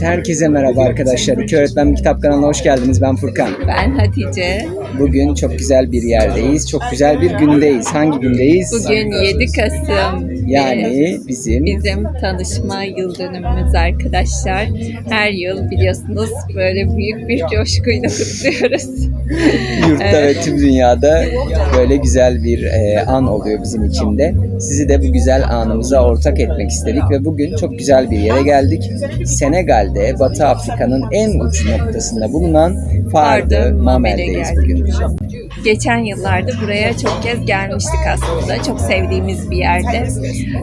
Herkese merhaba arkadaşlar. İki Öğretmen Kitap kanalına hoş geldiniz. Ben Furkan. Ben Hatice. Bugün çok güzel bir yerdeyiz. Çok güzel bir gündeyiz. Hangi gündeyiz? Bugün 7 Kasım. Yani bizim Bizim tanışma yıl dönümümüz arkadaşlar. Her yıl biliyorsunuz böyle büyük bir coşkuyla kutluyoruz. yurtta ve tüm dünyada böyle güzel bir e, an oluyor bizim için de. Sizi de bu güzel anımıza ortak etmek istedik ve bugün çok güzel bir yere geldik. Senegal'de, Batı Afrika'nın en uç noktasında bulunan Mamel'deyiz Mamel'e bugün. Geçen yıllarda buraya çok kez gelmiştik aslında. Çok sevdiğimiz bir yerde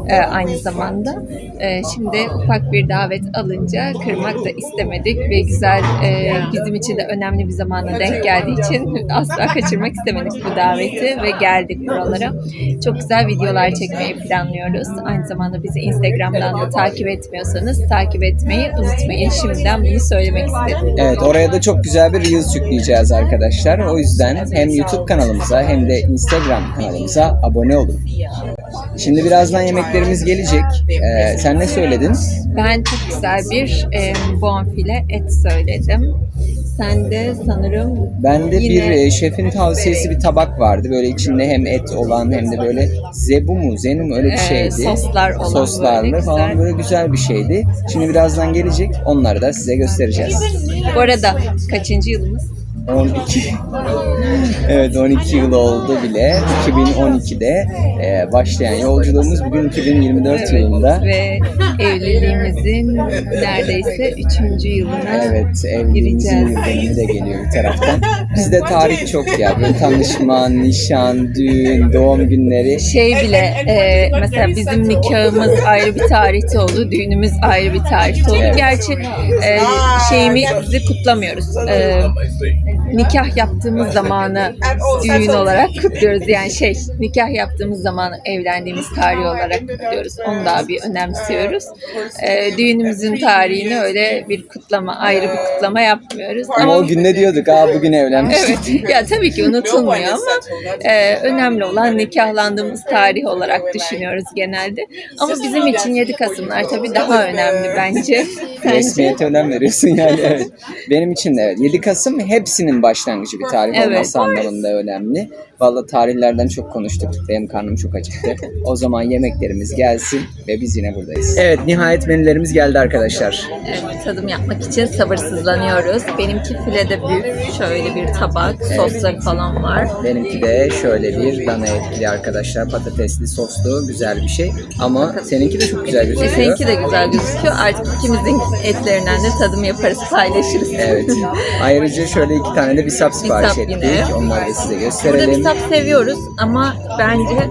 e, aynı zamanda. E, şimdi ufak bir davet alınca kırmak da istemedik ve güzel e, bizim için de önemli bir zamana denk geldiği için asla kaçırmak istemedik bu daveti ve geldik buralara. Çok güzel videolar çekmeyi planlıyoruz. Aynı zamanda bizi Instagram'dan da takip etmiyorsanız takip etmeyi unutmayın. Şimdiden bunu söylemek istedim. Evet oraya da çok güzel bir Reels yükleyeceğiz arkadaşlar. O yüzden hem YouTube kanalımıza hem de Instagram kanalımıza abone olun. Şimdi birazdan yemeklerimiz gelecek. Ee, sen ne söyledin? Ben çok güzel bir e, bonfile et söyledim. Sen de sanırım Bende bir Yine- e, şefin tavsiyesi bir tabak vardı. Böyle içinde hem et olan hem de böyle zebu mu, zenu mu öyle bir e, şeydi. soslar olan Soslarlı böyle falan güzel. böyle güzel bir şeydi. Şimdi birazdan gelecek. Onları da size göstereceğiz. Bu arada kaçıncı yılımız? 12. evet 12 yıl oldu bile. 2012'de e, başlayan yolculuğumuz bugün 2024 yılında. Ve evliliğimizin neredeyse üçüncü yılına Evet evliliğimizin Gireceğiz. yıl dönümü de geliyor bir taraftan. Bizde tarih çok ya. Böyle tanışma, nişan, düğün, doğum günleri. şey bile e, mesela bizim nikahımız ayrı bir tarihte oldu, düğünümüz ayrı bir tarihte oldu. Evet. Gerçi e, şeyimizi kutlamıyoruz. E, nikah yaptığımız zamanı düğün olarak kutluyoruz. Yani şey nikah yaptığımız zamanı evlendiğimiz tarih olarak kutluyoruz. Onu daha bir önemsiyoruz. E, düğünümüzün tarihini öyle bir kutlama, ayrı bir kutlama yapmıyoruz. Ama o gün ne diyorduk? Aa bugün evlenmiştik. Evet. Ya tabii ki unutulmuyor ama e, önemli olan nikahlandığımız tarih olarak düşünüyoruz genelde. Ama bizim için 7 Kasımlar tabii daha önemli bence. Resmiyete önem veriyorsun yani evet. Benim için de evet. 7 Kasım hepsinin başlangıcı bir tarih Evet. olması anlamında önemli. Vallahi tarihlerden çok konuştuk. Benim karnım çok acıktı. O zaman yemeklerimiz gelsin ve biz yine buradayız. Evet nihayet menülerimiz geldi arkadaşlar. Evet, tadım yapmak için sabırsızlanıyoruz. Benimki filede büyük şöyle bir tabak, sosları falan var. Benimki de şöyle bir dana etli arkadaşlar. Patatesli, soslu güzel bir şey. Ama seninki de çok güzel gözüküyor. seninki de güzel gözüküyor. Artık ikimizin etlerinden de tadım yaparız, paylaşırız. Evet. Ayrıca şöyle iki tane de bisap sipariş Bisap ettik. yine. Onları da size Burada gösterelim. bisap seviyoruz ama bence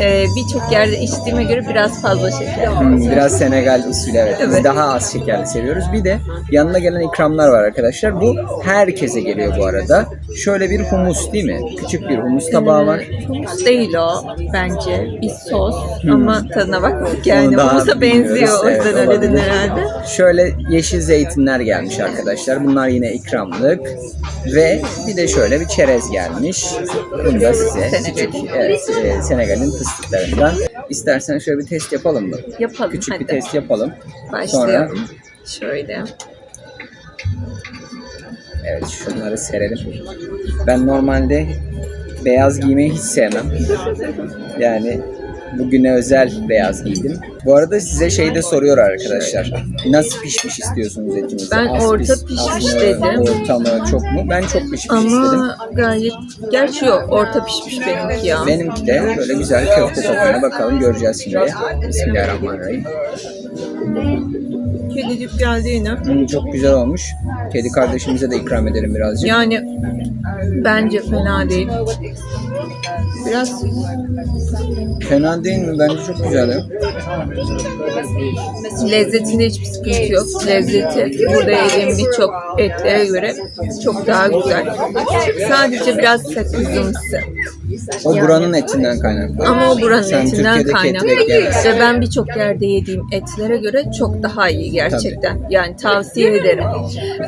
e, birçok yerde içtiğime göre biraz fazla şeker. Hmm, Biraz Senegal usulü evet. Biz Evet. daha az şekerli seviyoruz. Bir de yanına gelen ikramlar var arkadaşlar. Bu herkese geliyor bu arada. Şöyle bir humus değil mi? Küçük bir humus tabağı var. Humus değil o bence. Bir sos ama tadına bakmadık yani. Humusa benziyor. bilmiyoruz. O yüzden Evet, öyle olabilir. herhalde. Şöyle yeşil zeytinler gelmiş arkadaşlar. Bunlar yine ikramlık. Ve bir de şöyle bir çerez gelmiş. Bunu da size küçük, evet, e, Senegal'in fıstıklarından. İstersen şöyle bir test yapalım mı? Yapalım Küçük bir hadi. test yapalım. Başlayalım. Şöyle. Evet şunları serelim. Ben normalde beyaz giymeyi hiç sevmem. Yani bugüne özel beyaz giydim. Bu arada size şey de soruyor arkadaşlar. Nasıl pişmiş istiyorsunuz etinizi? Ben Az orta pişmiş az mı, dedim. Orta mı çok mu? Ben çok pişmiş istedim. Ama gayet gerçi yok orta pişmiş benimki ya. Benimki de böyle güzel köfte topuna bakalım göreceğiz şimdi. Bismillahirrahmanirrahim. Kedicik geldi yine. Hmm, çok güzel olmuş. Kedi kardeşimize de ikram edelim birazcık. Yani bence fena değil. Biraz Fena değil mi? Bence çok güzel lezzetinde hiçbir sıkıntı yok. Lezzeti burada yediğim birçok etlere göre çok daha güzel. Sadece biraz sakızımsı. O buranın etinden kaynaklı. Ama o buranın Sen etinden et kaynaklı. bekleyemezsin. Ve ben birçok yerde yediğim etlere göre çok daha iyi gerçekten. Yani tavsiye ederim.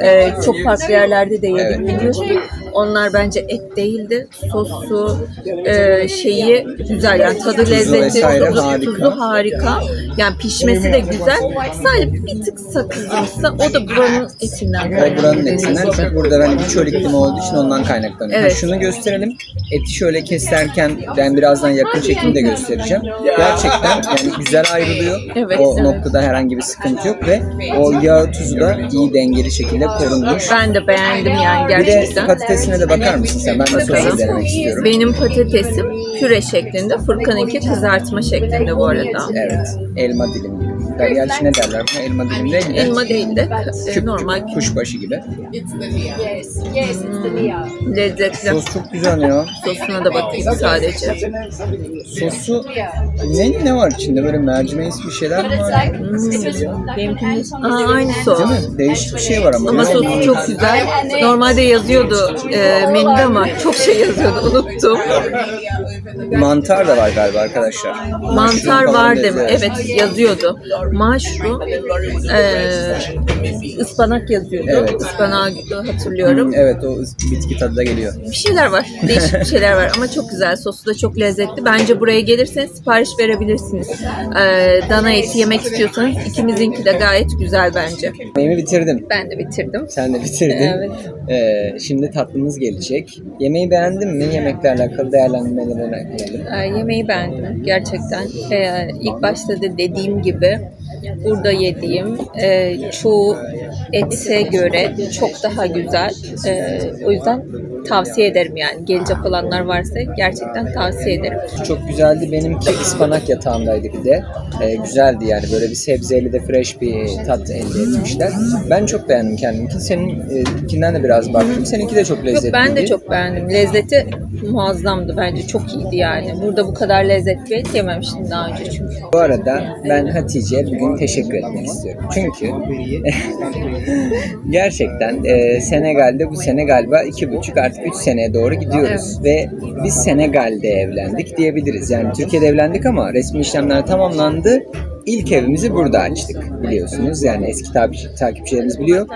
Ee, çok farklı yerlerde de yedim Evet. biliyorsun. onlar bence et değildi. Sosu, e, şeyi güzel yani tadı lezzeti, vesaire tuzu, harika. tuzu harika. Yani pişmesi de güzel. Sadece bir tık sakızımsı. O da buranın etinden. Ve buranın etinden çünkü burada hani bir çöl iklimi olduğu için ondan kaynaklanıyor. Evet. Ha, Şunu gösterelim. Eti şöyle keserken ben birazdan yakın çekimde göstereceğim. Gerçekten yani güzel ayrılıyor. Evet, o evet. noktada herhangi bir sıkıntı yok ve o yağ tuzu da iyi dengeli şekilde korunmuş. Ben de beğendim yani Bir de gerçekten. patatesine de bakar mısın sen? Ben de sosu denemek istiyorum. Benim patatesim püre şeklinde, Furkan'ınki kızartma şeklinde bu arada. Evet. Elma dilim gerçi ne derler buna? Elma dilim değil mi? Elma değil de e, normal Kuşbaşı gibi. lezzetli. Sos çok güzel ya. Sosuna da bakayım sadece. Sosu ne ne var içinde? Böyle mercimeği bir şeyler mi var? Benimkinin Aa, aynı sos. Değil mi? Değişik bir şey var ama. Ama sosu çok güzel. Normalde yazıyordu e, menüde ama çok şey yazıyordu unuttum. Mantar da var galiba arkadaşlar. Mantar Mushroom falan var değil mi? yazıyor. Evet yazıyordu. Mushroom, e, ıspanak yazıyordu. Evet. Ispanağı hatırlıyorum. Evet o bitki tadı da geliyor. Bir şeyler var. Değişik bir şeyler var ama çok güzel. Sosu da çok lezzetli. Bence buraya gelirseniz sipariş verebilirsiniz. Ee, dana eti yemek istiyorsanız ikimizinki de gayet güzel bence. Yemeğimi bitirdim. Ben de bitirdim. Sen de bitirdin. Evet. Ee, şimdi tatlımız gelecek. Yemeği beğendin mi? Yemekle alakalı. Ee, yemeği beğendim gerçekten. Ee, ilk başta da dediğim gibi burada yediğim e, çoğu ete göre çok daha güzel. Ee, o yüzden tavsiye ederim yani. Gelecek olanlar varsa gerçekten tavsiye ederim. Çok güzeldi. Benimki ıspanak yatağındaydı bir de. Ee, güzeldi yani. Böyle bir sebzeli de fresh bir tat elde etmişler. Ben çok beğendim kendimki. Seninkinden de biraz baktım. Seninki de çok Yok lezzetliydi. ben de çok beğendim. Lezzeti muazzamdı bence. Çok iyiydi yani. Burada bu kadar lezzetli et yememiştim daha önce çünkü. Bu arada ben Hatice'ye bugün teşekkür etmek istiyorum. Çünkü gerçekten e, Senegal'de bu sene galiba iki buçuk artık üç seneye doğru gidiyoruz. Ve biz Senegal'de evlendik diyebiliriz. Yani Türkiye'de evlendik ama resmi işlemler tamamlandı. İlk evimizi burada açtık biliyorsunuz. Yani eski takipçilerimiz biliyor.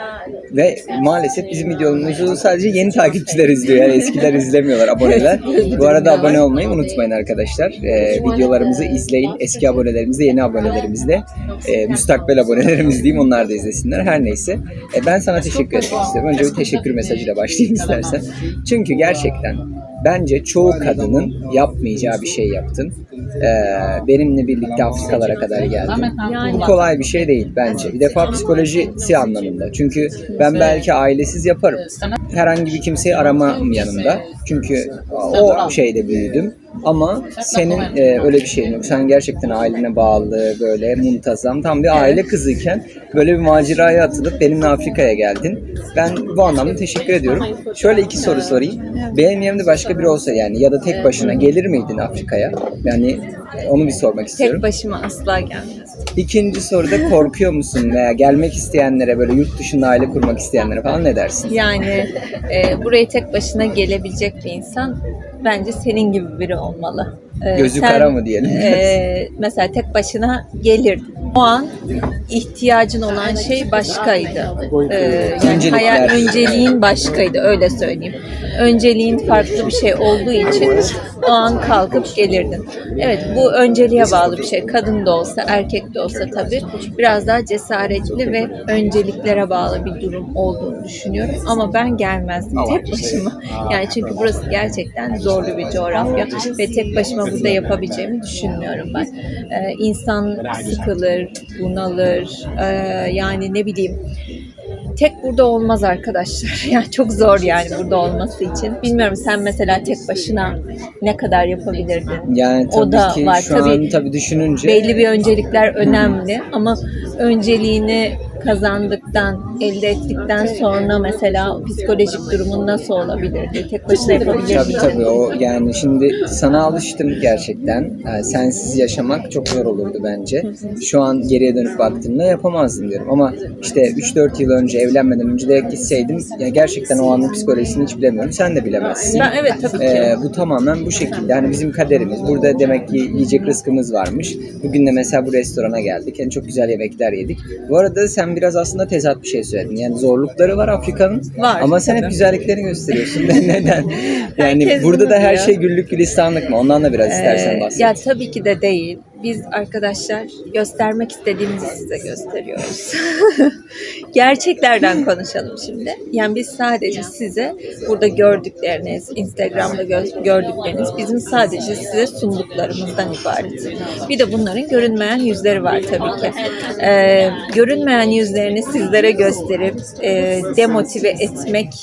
Ve maalesef bizim videomuzu sadece yeni takipçiler izliyor. Yani eskiler izlemiyorlar aboneler. Bu arada abone olmayı unutmayın arkadaşlar. Ee, videolarımızı izleyin. Eski abonelerimizle yeni abonelerimizle e, müstakbel abonelerimiz diyeyim onlar da izlesinler. Her neyse. E, ben sana teşekkür etmek istiyorum. Önce bir teşekkür mesajıyla başlayayım istersen. Çünkü gerçekten bence çoğu kadının yapmayacağı bir şey yaptın. Ee, benimle birlikte Afrikalara kadar geldin. Bu kolay bir şey değil bence. Bir defa psikolojisi anlamında. Çünkü ben belki ailesiz yaparım. Herhangi bir kimseyi aramam yanımda. Çünkü o şeyde büyüdüm. Ama senin e, öyle bir şeyin yok. Sen gerçekten ailene bağlı, böyle muntazam, tam bir aile kızıyken böyle bir maceraya atılıp benimle Afrika'ya geldin. Ben bu anlamda teşekkür ediyorum. Şöyle iki soru sorayım. Benim yerimde başka biri olsa yani ya da tek başına gelir miydin Afrika'ya? Yani onu bir sormak istiyorum. Tek başıma asla gelmez. İkinci soruda korkuyor musun veya gelmek isteyenlere böyle yurt dışında aile kurmak isteyenlere falan ne dersin? Yani e, buraya tek başına gelebilecek bir insan bence senin gibi biri olmalı. E, Gözü sen, kara mı diyelim? e, mesela tek başına gelirdin. O an ihtiyacın olan şey başkaydı. E, yani Öncelikler. hayal, önceliğin başkaydı öyle söyleyeyim. Önceliğin farklı bir şey olduğu için o an kalkıp gelirdin. Evet bu önceliğe bağlı bir şey. Kadın da olsa erkek de olsa tabii biraz daha cesaretli ve önceliklere bağlı bir durum olduğunu düşünüyorum. Ama ben gelmezdim tek başıma. Yani çünkü burası gerçekten zorlu bir coğrafya ve tek başıma burada yapabileceğimi düşünmüyorum ben. Ee, insan sıkılır, bunalır, ee, yani ne bileyim tek burada olmaz arkadaşlar. Yani çok zor yani burada olması için. Bilmiyorum sen mesela tek başına ne kadar yapabilirdin? Yani tabii O da ki var. şu Tabii an tabii düşününce Belli bir öncelikler önemli ama önceliğini kazandıktan, elde ettikten sonra mesela psikolojik durumun nasıl olabilirdi? Tek başına yapabilir Tabii miydin? tabii o yani şimdi sana alıştım gerçekten. Yani sensiz yaşamak çok zor olurdu bence. Şu an geriye dönüp baktığımda yapamazdım diyorum. Ama işte 3-4 yıl önce evlenmeden önce de gitseydim ya gerçekten o anın psikolojisini hiç bilemiyorum. Sen de bilemezsin. Ben evet tabii ki. Ee, bu tamamen bu şekilde. Hani bizim kaderimiz. Burada demek ki yiyecek rızkımız varmış. Bugün de mesela bu restorana geldik. Yani çok güzel yemekler yedik. Bu arada sen sen biraz aslında tezat bir şey söyledin. Yani zorlukları var Afrika'nın Var, ama sen hep güzelliklerini gösteriyorsun. Neden? Yani Herkes burada da her şey güllük gülistanlık mı? Ondan da biraz istersen Ee, bahset. Ya tabii ki de değil. Biz arkadaşlar göstermek istediğimizi size gösteriyoruz. Gerçeklerden konuşalım şimdi. Yani biz sadece size burada gördükleriniz, Instagram'da gö- gördükleriniz bizim sadece size sunduklarımızdan ibaret. Bir de bunların görünmeyen yüzleri var tabii ki. Ee, görünmeyen yüzlerini sizlere gösterip e, demotive etmek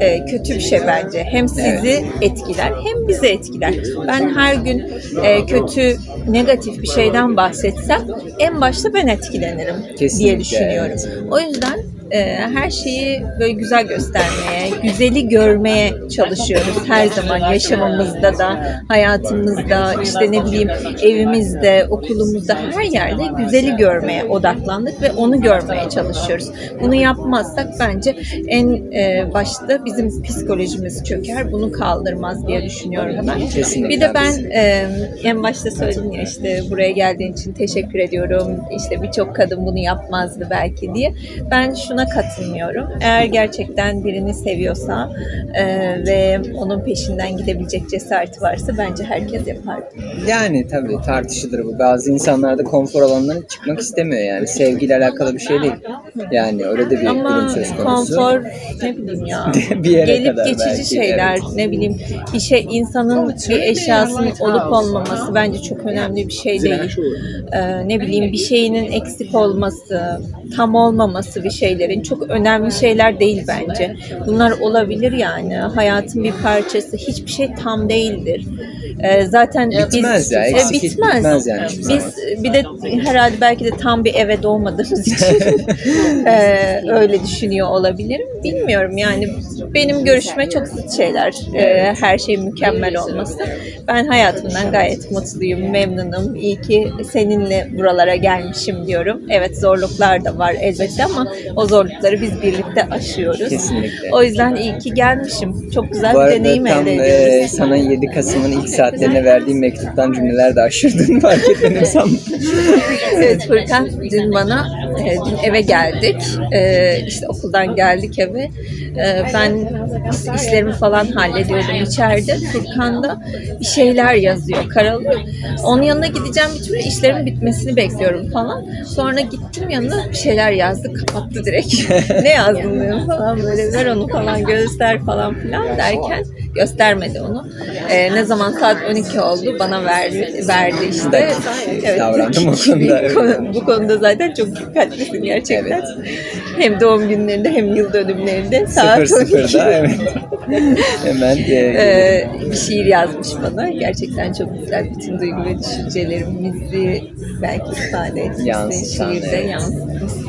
e, kötü bir şey bence. Hem sizi etkiler hem bizi etkiler. Ben her gün e, kötü, negatif bir şeyden bahsetsem en başta ben etkilenirim Kesinlikle, diye düşünüyorum. O yüzden e, her şeyi böyle güzel göstermeye, güzeli görmeye çalışıyoruz her zaman yaşamımızda da, hayatımızda, işte ne bileyim evimizde, okulumuzda her yerde güzeli görmeye odaklandık ve onu görmeye çalışıyoruz. Bunu yapmazsak bence en e, başta bizim psikolojimiz çöker, bunu kaldırmaz diye düşünüyorum ben. Bir de ben e, en başta söyledim ya işte buraya geldiğin için teşekkür ediyorum. İşte birçok kadın bunu yapmazdı belki diye. Ben şuna katılmıyorum. Eğer gerçekten birini seviyorsa e, ve onun peşinden gidebilecek cesareti varsa bence herkes yapar. Yani tabii tartışılır bu. Bazı insanlar da konfor alanlarına çıkmak istemiyor yani. Sevgiyle alakalı bir şey değil. Yani öyle de bir durum Ama söz konusu. konfor ne bileyim ya. bir yere Gelip kadar geçici belki, şeyler evet. ne bileyim bir şey insanın bir eşyasının olup olmaması bence çok önemli bir şey değil. Ee, ne bileyim bir şeyinin eksik olması, tam olmaması bir şeylerin çok önemli şeyler değil bence. Bunlar olabilir yani. Hayatın bir parçası. Hiçbir şey tam değildir. Ee, zaten Bitmez biz ya, E, eksik hiç bitmez yani hiçbir zaman. Biz bir de herhalde belki de tam bir eve doğmadığımız için e, öyle düşünüyor olabilirim. Bilmiyorum yani benim görüşme çok zıt şeyler. E, her şey mükemmel olması. Ben hayatımdan gayet mutluyum, memnunum. İyi ki seninle buralara gelmişim diyorum. Evet zorluklar da var elbette ama o zorlukları biz birlikte aşıyoruz. Kesinlikle. O yüzden iyi ki gelmişim. Çok güzel bir deneyim tam elde e, ediyoruz. sana 7 Kasım'ın ilk saatlerine verdiğim mektuptan cümleler de aşırdığını fark etmedim sandım. Evet Furkan dün bana dün eve geldik. E, işte okuldan geldik eve. E, ben işlerimi falan hallediyordum içeride. Furkan da bir şeyler yazıyor karalıyor. Onun yanına gideceğim bir türlü işlerimin bitmesini bekliyorum falan. Sonra gittim yanına bir şeyler yazdı kapattı direkt. ne yazdın diyorum falan böyle ver onu falan göster falan filan derken göstermedi onu. E, ne zaman saat 12 oldu bana verdi, verdi işte. Dakik davrandım o konuda, evet. Konu- bu konuda zaten çok dikkatlisin gerçekten. Hem doğum günlerinde hem yıl dönümlerinde saat 12. 00'da evet. Hemen e, Ee, bir şiir yazmış bana. Gerçekten çok güzel. Bütün duygu ve düşüncelerimizi belki ifade etmişsin. Şiirde evet. yansıtmışsın.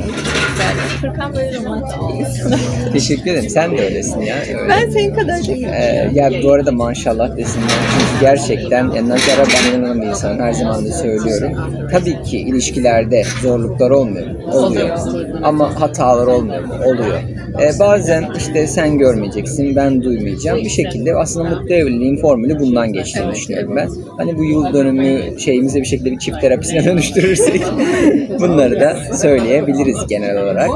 Güzel. Furkan böyle romantik bir insan. teşekkür ederim. Sen de öylesin ya. Öyle. Ben senin kadar değilim. Ee, ya bu arada maşallah desinler. Çünkü gerçekten yani nazara banlanan bir insan. Her zaman da söylüyorum. Tabii ki ilişkilerde zorluklar olmuyor. mu? Oluyor. Ama hatalar olmuyor mu? Oluyor. Ee, bazen işte sen görmeyeceksin, ben duymayacağım. Bir şekilde aslında mutlu evliliğin formülü bundan geçtiğini düşünüyorum ben. Hani bu yıl dönümü şeyimize bir şekilde bir çift terapisine dönüştürürsek bunları da söyleyebiliriz genel olarak.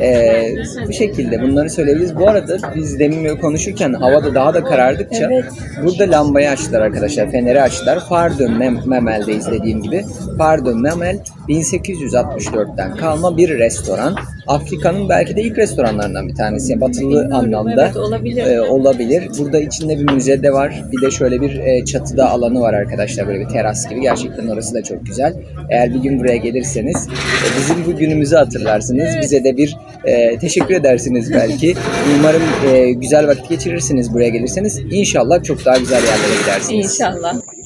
Ee, bu şekilde bunları söyleyebiliriz. Bu arada biz demin böyle konuşurken havada daha da karardıkça Evet. burada lambayı açtılar arkadaşlar. Feneri açtılar. Fardön Mem- Memel'deyiz dediğim gibi. Fardön Memel 1864'ten kalma bir restoran. Afrika'nın belki de ilk restoranlarından bir tanesi. Batılı anlamda evet, olabilir. e, olabilir. Burada içinde bir müze de var. Bir de şöyle bir e, çatıda alanı var arkadaşlar. Böyle bir teras gibi. Gerçekten orası da çok güzel. Eğer bir gün buraya gelirseniz e, bizim bu günümüzü hatırlarsınız. Bize de bir e, teşekkür edersiniz belki. Umarım e, güzel vakit geçirirsiniz buraya gelirseniz. İnşallah çok daha güzel yerlere gidersiniz. İnşallah.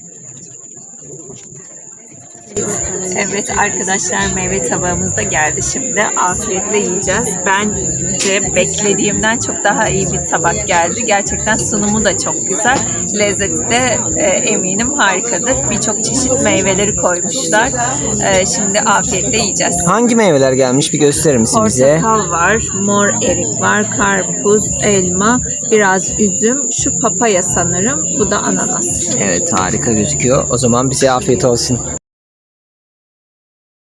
Evet arkadaşlar meyve tabağımız da geldi şimdi. Afiyetle yiyeceğiz. Bence beklediğimden çok daha iyi bir tabak geldi. Gerçekten sunumu da çok güzel. Lezzeti de e, eminim harikadır. Birçok çeşit meyveleri koymuşlar. E, şimdi afiyetle yiyeceğiz. Hangi meyveler gelmiş bir gösterir misin Portakal var, mor erik var, karpuz, elma, biraz üzüm. Şu papaya sanırım. Bu da ananas. Evet harika gözüküyor. O zaman bize afiyet olsun.